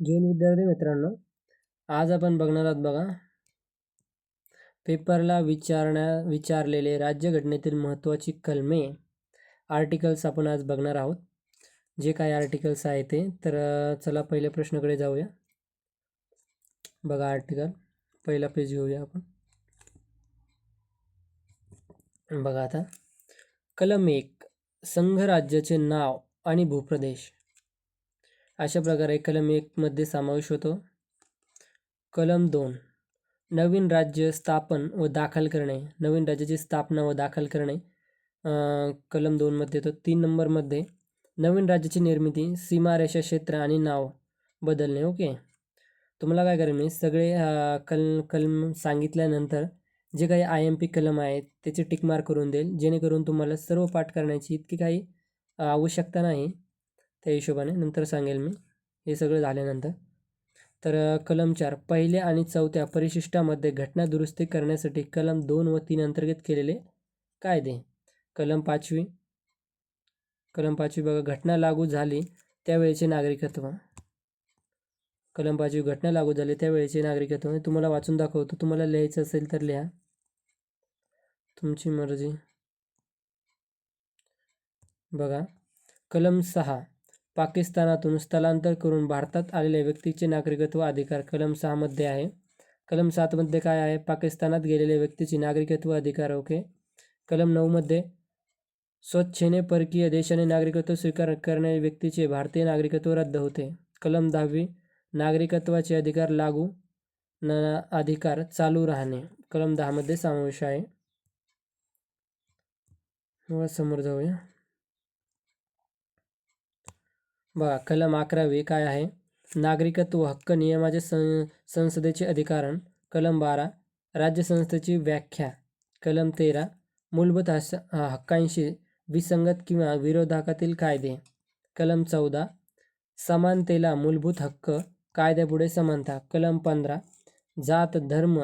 जैन विद्यार्थी मित्रांनो आज आपण बघणार आहोत बघा. पेपरला विचारण्या विचारलेले राज्यघटनेतील महत्त्वाची कलमे आर्टिकल्स आपण आज बघणार आहोत. जे काही आर्टिकल्स आहे ते तर चला पहिल्या प्रश्नाकडे जाऊया. बघा आर्टिकल पहिला पेज घेऊया आपण. बघा आता. कलम एक संघराज्याचे नाव आणि भूप्रदेश. अशा प्रकारे कलम एकमध्ये समावेश होतो. कलम दोन नवीन राज्य स्थापन व दाखल करणे नवीन राज्याची स्थापना व दाखल करणे. कलम दोनमध्ये येतो. तीन नंबरमध्ये नवीन राज्याची निर्मिती सीमारेषा क्षेत्र आणि नाव बदलणे ओके? तुम्हाला काय करेल मी सगळे कल कलम सांगितल्यानंतर जे काही आय एम पी कलम आहेत त्याचे टिकमार्क करून देईल. जेणेकरून तुम्हाला सर्व पाठ करण्याची इतकी काही आवश्यकता नाही. त्या हिशोबाने नंतर सांगेल मी. हे सगळं झाल्यानंतर. तर कलम चार पहिल्या आणि चौथ्या परिशिष्टामध्ये घटना दुरुस्ती करण्यासाठी कलम दोन व तीन अंतर्गत केलेले कायदे. कलम पाचवी कलम पाचवी बघा घटना लागू झाली त्यावेळेचे नागरिकत्व. कलम पाचवी घटना लागू झाली त्यावेळेचे नागरिकत्व. मी तुम्हाला वाचून दाखवतो. तुम्हाला लिहायचं असेल तर लिहा. तुमची मर्जी. बघा. कलम सहा पाकिस्तानातून स्थलांतर करून भारतात आलेल्या व्यक्तीचे नागरिकत्व अधिकार कलम सहामध्ये आहे. कलम सातमध्ये काय आहे? पाकिस्तानात गेलेल्या व्यक्तीचे नागरिकत्व अधिकार ओके. कलम नऊमध्ये स्वच्छेने परकीय देशाने नागरिकत्व स्वीकार करणाऱ्या व्यक्तीचे भारतीय नागरिकत्व रद्द होते. कलम दहावी नागरिकत्वाचे अधिकार लागू न अधिकार चालू राहणे. कलम दहामध्ये समावेश आहे. समोर जाऊया. बघा कलम अकरावी काय आहे? नागरिकत्व हक्क नियमाचे सं संसदेचे अधिकारण. कलम बारा राज्यसंस्थेची व्याख्या. कलम तेरा मूलभूत हस हक्कांशी विसंगत किंवा विरोधाकातील कायदे. कलम चौदा समानतेला मूलभूत हक्क कायद्यापुढे समानता. कलम पंधरा जात धर्म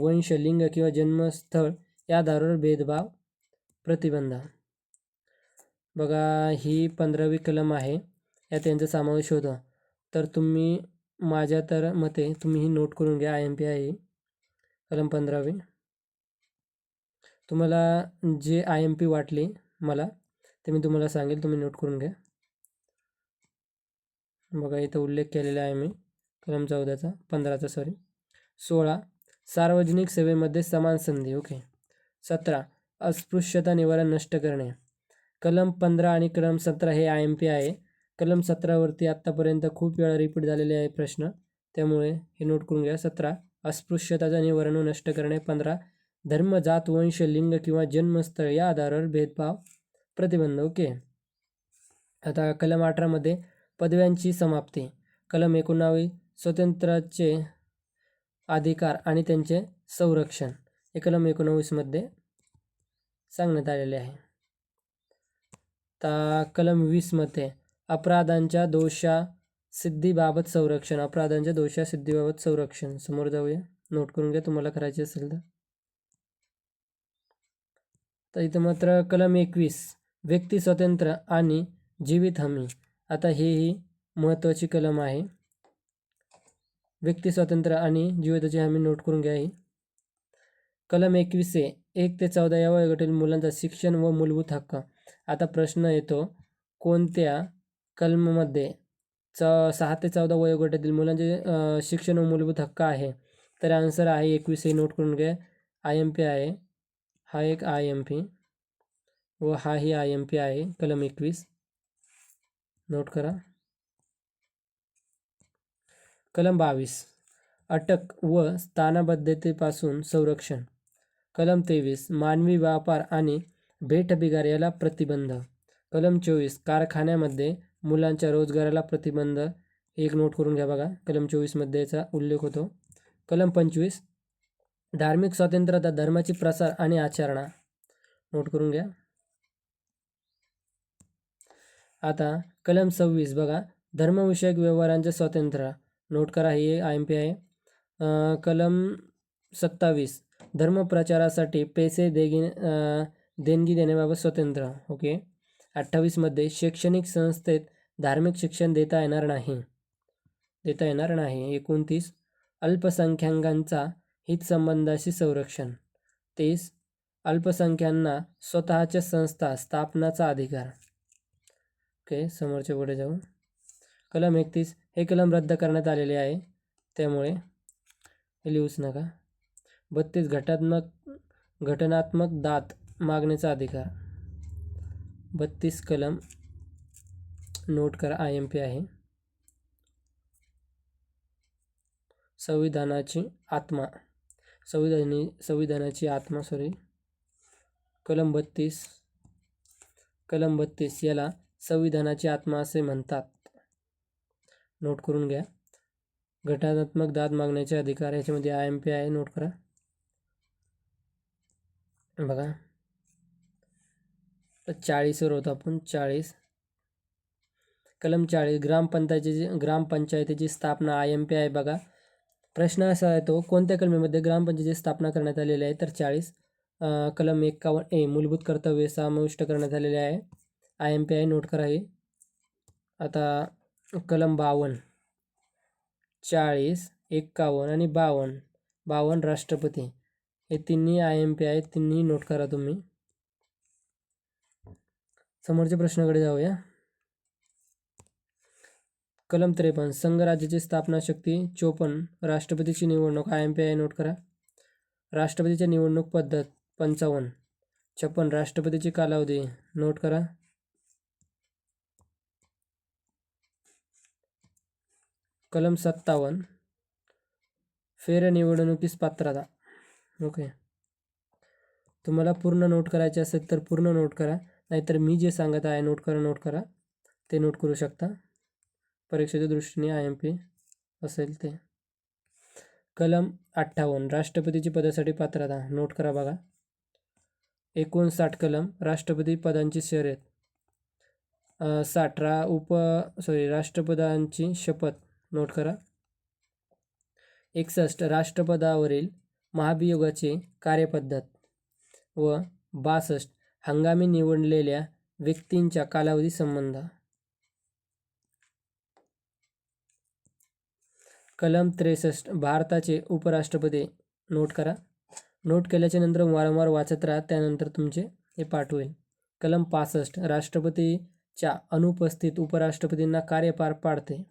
वंश लिंग किंवा जन्मस्थळ या आधारावर भेदभाव प्रतिबंध. बघा ही पंधरावी कलम आहे. यात यांचा समावेश होतो. तर तुम्ही माझ्या तर मते तुम्ही ही नोट करून घ्या आय एम पी आय कलम पंधरावी. तुम्हाला जे आय एम पी वाटली मला ते मी तुम्हाला सांगेल तुम्ही नोट करून घ्या. बघा इथं उल्लेख केलेला आहे मी. कलम चौदाचा पंधराचा सॉरी सोळा. सार्वजनिक सेवेमध्ये समान संधी ओके सतरा. अस्पृश्यता निवारण नष्ट करणे. कलम पंधरा आणि कलम सतरा हे आय एम पी आहे. कलम सतरावरती आत्तापर्यंत खूप वेळा रिपीट झालेले आहे प्रश्न. त्यामुळे हे नोट करून घ्या. सतरा. अस्पृश्यताचा निवारण व नष्ट करणे. पंधरा. धर्म जात वंश लिंग किंवा जन्मस्थळ या आधारावर भेदभाव प्रतिबंध. ओके. आता कलम अठरामध्ये पदव्यांची समाप्ती. कलम एकोणावी स्वतंत्राचे अधिकार आणि त्यांचे संरक्षण. हे कलम एकोणावीसमध्ये सांगण्यात आलेले आहे. आता कलम वीसमध्ये अपराधांच्या दोषा सिद्धीबाबत संरक्षण. अपराधांच्या दोषा सिद्धीबाबत संरक्षण. समोर जाऊया. नोट करून घ्या तुम्हाला करायचे असेल तर. तर इथं मात्र कलम एकवीस. व्यक्ती स्वातंत्र्य आणि जीवित हमी. आता हे ही महत्त्वाची कलम आहे. व्यक्ती स्वातंत्र्य आणि जीविताची हमी नोट करून घ्या ही. कलम एकवीस ए एक ते चौदा या वयोगटातील मुलांचा शिक्षण व मूलभूत हक्क. आता प्रश्न येतो कोणत्या कलममध्ये च सहा ते चौदा वयोगटातील मुलांचे शिक्षण व मूलभूत हक्क आहे. तर आन्सर आहे एकवीस हे नोट करून घ्या. आय एम पी आहे. हा एक आय एम पी व हा ही आय एम पी आहे. कलम एकवीस. नोट करा. कलम बावीस. अटक व स्थानबद्धतेपासून संरक्षण. कलम तेवीस. मानवी व्यापार आणि भेटबिगार याला प्रतिबंध. कलम चोवीस. कारखान्यामध्ये मुलांच्या रोजगाराला प्रतिबंध. एक नोट करून घ्या बघा. कलम चोवीसमध्ये याचा उल्लेख होतो. कलम पंचवीस. धार्मिक स्वातंत्र्यता धर्माची प्रसार आणि आचरणा. नोट करून घ्या. आता कलम सव्वीस बघा. धर्मविषयक व्यवहारांचे स्वातंत्र्य. नोट करा हे आय एम पी आहे. कलम सत्तावीस. धर्मप्रचारासाठी पैसे देगी देणगी देण्याबाबत स्वतंत्र ओके. अठ्ठावीसमध्ये शैक्षणिक संस्थेत धार्मिक शिक्षण देता येणार नाही. देता येणार नाही. एकोणतीस अल्पसंख्याकांचा हितसंबंधाशी संरक्षण. तीस अल्पसंख्यांना स्वतःच्या संस्था स्थापनाचा अधिकार. ओके समोरच्या पुढे जाऊ. कलम एकतीस हे कलम रद्द करण्यात आलेले आहे. त्यामुळे हे लिहूच नका. बत्तीस घटात्मक घटनात्मक दात मागण्याचा अधिकार. बत्तीस कलम नोट करा आय एम पी आहे. संविधानाची आत्मा संविधानी संविधानाची आत्मा सॉरी कलम बत्तीस कलम बत्तीस याला संविधानाची आत्मा असे म्हणतात. नोट करून घ्या. घटनात्मक दाद मागण्याचे अधिकार याच्यामध्ये आय एम पी आहे नोट करा. बघा. चाळीसवर होतो आपण चाळीस. कलम चाळीस ग्रामपंचायतीची ग्रामपंचायतीची स्थापना आय एम पी आहे बघा. प्रश्न असा येतो कोणत्या कलमेमध्ये ग्रामपंचायतीची स्थापना करण्यात आलेली आहे? तर चाळीस. कलम एक्कावन्न ए मूलभूत कर्तव्य समाविष्ट करण्यात आलेले आहे. I M P I note करा हे. आता कलम बावन्न. चाळीस एक्कावन्न आणि बावन्न. बावन्न राष्ट्रपती. हे तिन्ही आय एम पी आहे तिन्ही नोट करा तुम्ही. समोरच्या प्रश्नाकडे जाऊया. कलम त्रेपन्न संघराज्याची स्थापना शक्ती चोपन्न राष्ट्रपतीची निवडणूक I M P I note करा. राष्ट्रपतीच्या निवडणूक पद्धत पंचावन्न. छप्पन राष्ट्रपतीची कालावधी नोट करा. कलम सत्तावन्न फेर निवडणुकीस पात्रता. ओके तुम्हाला पूर्ण नोट करायचे असेल तर पूर्ण नोट करा. नाहीतर मी जे सांगत आहे नोट करा नोट करा. ते नोट करू शकता. परीक्षेच्या दृष्टीने आय एम पी असेल ते. कलम अठ्ठावन्न राष्ट्रपतीची पदासाठी पात्रता. नोट करा बघा. एकोणसाठ कलम राष्ट्रपती पदांची शर्यत. साठ रा उप सॉरी राष्ट्रपदांची शपथ. नोट करा. एकसष्ट राष्ट्रपदावरील महाभियोगाची कार्यपद्धत. व बासष्ट हंगामी निवडलेल्या व्यक्तींच्या कालावधी संबंध. कलम त्रेसष्ट भारताचे उपराष्ट्रपती. नोट करा. नोट केल्याच्यानंतर वारंवार वाचत राहा त्यानंतर तुमचे हे पाठ होईल. कलम पासष्ट राष्ट्रपतीच्या अनुपस्थित उपराष्ट्रपतींना कार्य पार पाडते.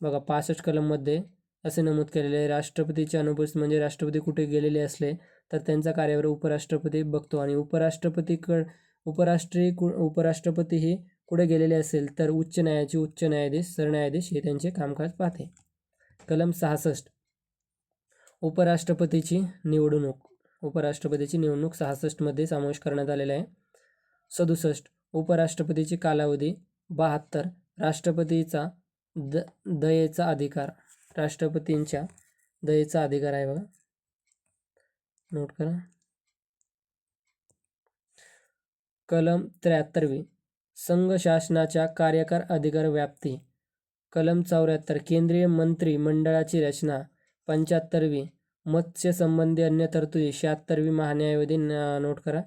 बघा पासष्ट कलममध्ये असे नमूद केलेले आहे. राष्ट्रपतीचे अनुपस्थित म्हणजे राष्ट्रपती कुठे गेलेले असले तर त्यांचा कार्यावर उपराष्ट्रपती बघतो आणि उपराष्ट्रपतीकड उपराष्ट्रीय कु उपराष्ट्रपती हे कुठे गेलेले असेल तर उच्च न्यायालयाचे उच्च न्यायाधीश सरन्यायाधीश हे त्यांचे कामकाज पाहते. कलम सहासष्ट. उपराष्ट्रपतीची निवडणूक. उपराष्ट्रपतीची निवडणूक सहासष्टमध्ये समावेश करण्यात आलेला आहे. सदुसष्ट. उपराष्ट्रपतीची कालावधी बहात्तर. राष्ट्रपतीचा द दयेचा अधिकार. राष्ट्रपतींच्या दयेचा अधिकार आहे बघा. नोट करा. कलम त्र्याहत्तरवी. संघ शासनाच्या कार्यकार अधिकार व्याप्ती. कलम चौऱ्याहत्तर. केंद्रीय मंत्री मंडळाची रचना. पंच्याहत्तरवी. मत्स्य संबंधी अन्य तरतुदी. शहात्तरवी महान्यायवधी नोट करा.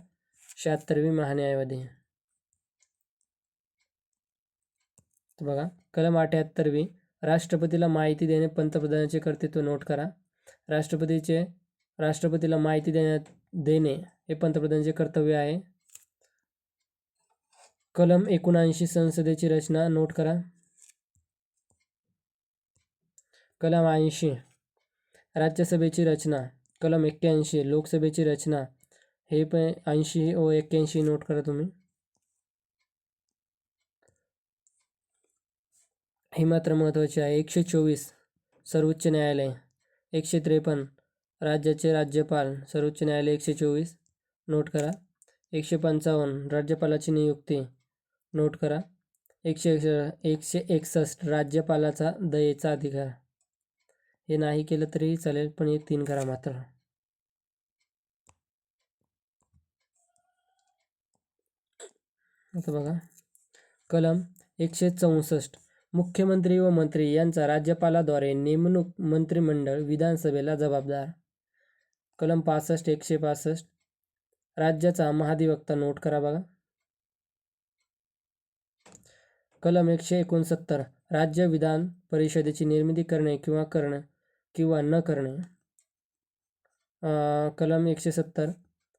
शहात्तरवी महान्यायवधी बघा. कलम अठ्याहत्तरवी. राष्ट्रपतीला माहिती देणे पंतप्रधानाचे कर्तृत्व नोट करा. राष्ट्रपतीचे राष्ट्रपतीला माहिती देण्यात देणे हे पंतप्रधानाचे कर्तव्य आहे. कलम एकोणऐंशी संसदेची रचना नोट करा. कलम ऐंशी राज्यसभेची रचना. कलम एक्क्याऐंशी लोकसभेची रचना. हे पण ऐंशी व एक्क्याऐंशी नोट करा तुम्ही. हे मात्र महत्त्वाचे आहे. एकशे चोवीस सर्वोच्च न्यायालय. एकशे त्रेपन्न राज्याचे राज्यपाल सर्वोच्च न्यायालय एकशे चोवीस. नोट करा. एकशे पंचावन्न राज्यपालाची नियुक्ती. नोट करा. एकशे एकशे एकसष्ट राज्यपालाचा दयेचा अधिकार. हे नाही केलं तरी चालेल पण हे तीन करा मात्र. आता बघा. कलम एकशे चौसष्ट मुख्यमंत्री व मंत्री यांचा राज्यपालाद्वारे नेमणूक मंत्रिमंडळ विधानसभेला जबाबदार. कलम पासष्ट एकशे पासष्ट. राज्याचा महाधिवक्ता नोट करा बघा. कलम एकशे एकोणसत्तर. राज्य विधान परिषदेची निर्मिती करणे किंवा करणं किंवा न करणे. कलम एकशे सत्तर.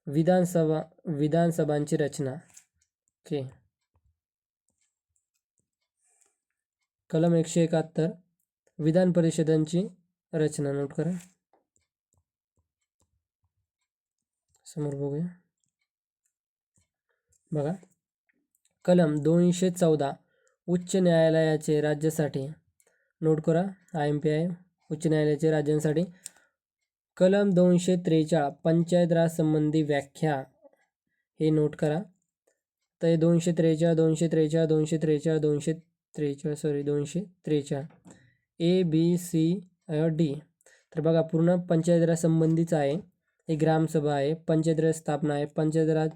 विधानसभा विधानसभांची रचना. ओके. कलम एकशे एकाहत्तर विधान परिषदांची रचना. नोट करा. समोर बघूया. बघा. कलम दोनशे चौदा उच्च न्यायालयाचे राज्यासाठी. नोट करा. आय एम पी आय उच्च न्यायालयाचे राज्यांसाठी. कलम दोनशे त्रेचाळ पंचायत राज संबंधी व्याख्या. हे नोट करा. तर दोनशे त्रेचाळ दोनशे त्रेचाळ दोनशे त्रेचाळ दोनशे त्रेचाळ सॉरी दोनशे त्रेचाळ. ए बी सी डी तर बघा पूर्ण पंचायत राज संबंधीचं आहे. हे ग्रामसभा आहे पंचायतराज स्थापना आहे पंचायतराज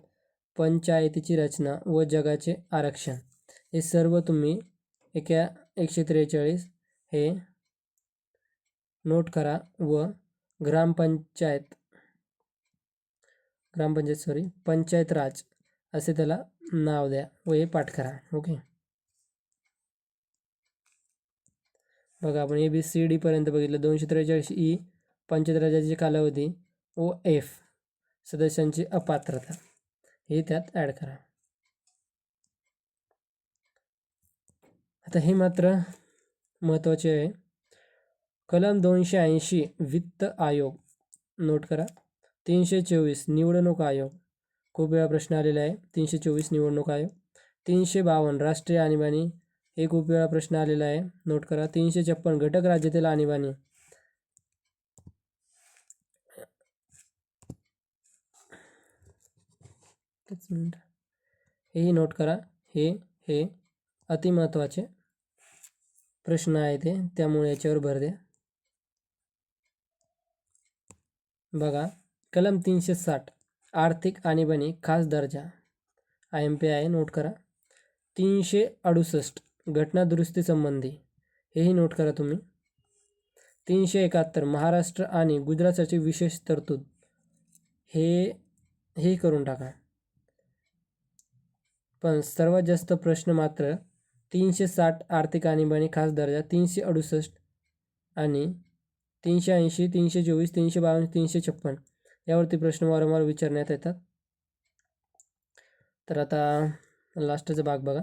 पंचायतीची रचना व जगाचे आरक्षण. हे सर्व तुम्ही एका एकशे त्रेचाळीस हे नोट करा व ग्रामपंचायत ग्रामपंचायत सॉरी पंचायत राज असे त्याला नाव द्या व हे पाठ करा. ओके बघा आपण ए बी सी डीपर्यंत बघितलं. दोनशे त्रेचाळीस e, ई पंचायत कालावधी ओ एफ सदस्यांची अपात्रता. हे त्यात ॲड करा. आता हे मात्र महत्त्वाचे आहे. कलम दोनशे ऐंशी वित्त आयोग. नोट करा. तीनशे चोवीस निवडणूक आयोग. खूप वेळा प्रश्न आलेला आहे. तीनशे चोवीस निवडणूक आयोग. तीनशे बावन्न राष्ट्रीय आणीबाणी हे खूप वेळा प्रश्न आलेला आहे. नोट करा. तीनशे छप्पन घटक राज्यातील आणीबाणी. हेही नोट करा. हे हे अतिमहत्त्वाचे प्रश्न आहे ते. त्यामुळे याच्यावर भर द्या. बघा. कलम तीनशे साठ. आर्थिक आणीबाणी खास दर्जा. आय एम पी आहे. नोट करा. तीनशे अडुसष्ट. घटना दुरुस्ती संबंधी हेही नोट करा तुम्ही. तीनशे एकाहत्तर महाराष्ट्र आणि गुजरातसाठी विशेष तरतूद. हे हे करून टाका. पण सर्वात जास्त प्रश्न मात्र तीनशे साठ आर्थिक आणीबाणी खास दर्जा तीनशे अडुसष्ट आणि तीनशे ऐंशी तीनशे चोवीस तीनशे बावन्न तीनशे छप्पन यावरती प्रश्न वारंवार विचारण्यात येतात. तर आता लास्टचा भाग बघा.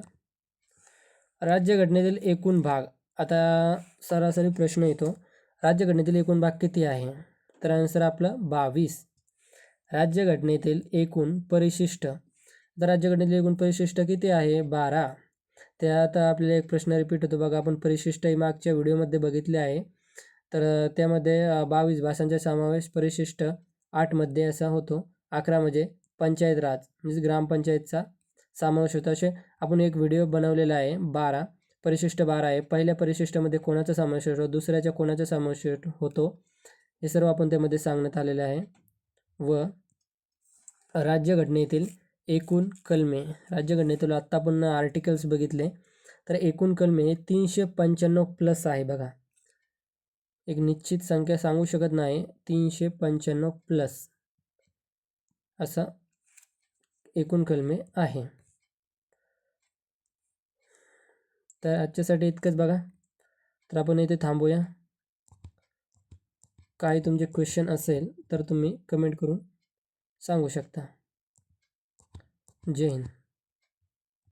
राज्यघटनेतील एकूण भाग आता सरासरी प्रश्न येतो राज्यघटनेतील एकूण भाग किती आहे? तर आन्सर आपलं बावीस. राज्यघटनेतील एकूण परिशिष्ट तर राज्यघटनेतील एकूण परिशिष्ट किती आहे? बारा. त्यात आपल्याला एक प्रश्न रिपीट होतो बघा आपण परिशिष्ट ही मागच्या व्हिडिओमध्ये बघितले आहे. तर त्यामध्ये बावीस भाषांचा समावेश परिशिष्ट आठमध्ये असा होतो. अकरा म्हणजे पंचायत राज म्हणजे ग्रामपंचायतचा समावेश होतो असे आपण एक व्हिडिओ बनवलेला आहे बारा. परिशिष्ट बारा आहे. पहिल्या परिशिष्टामध्ये कोणाचा समावेश होतो? दुसऱ्याच्या कोणाचा समावेश होतो? हे सर्व आपण त्यामध्ये सांगण्यात आलेले आहे. व राज्यघटनेतील एकूण कलमे. राज्यघटनेतील आत्ता आपण आर्टिकल्स बघितले. तर एकूण कलमे हे तीनशे पंच्याण्णव प्लस आहे बघा. एक निश्चित संख्या सांगू शकत नाही. तीनशे पंच्याण्णव प्लस असा एकूण कलमे आहे. तर आजच्यासाठी इतकंच बघा. तर आपण इथे थांबूया. काही तुमचे क्वेश्चन असेल तर तुम्ही कमेंट करून सांगू शकता. जय हिंद.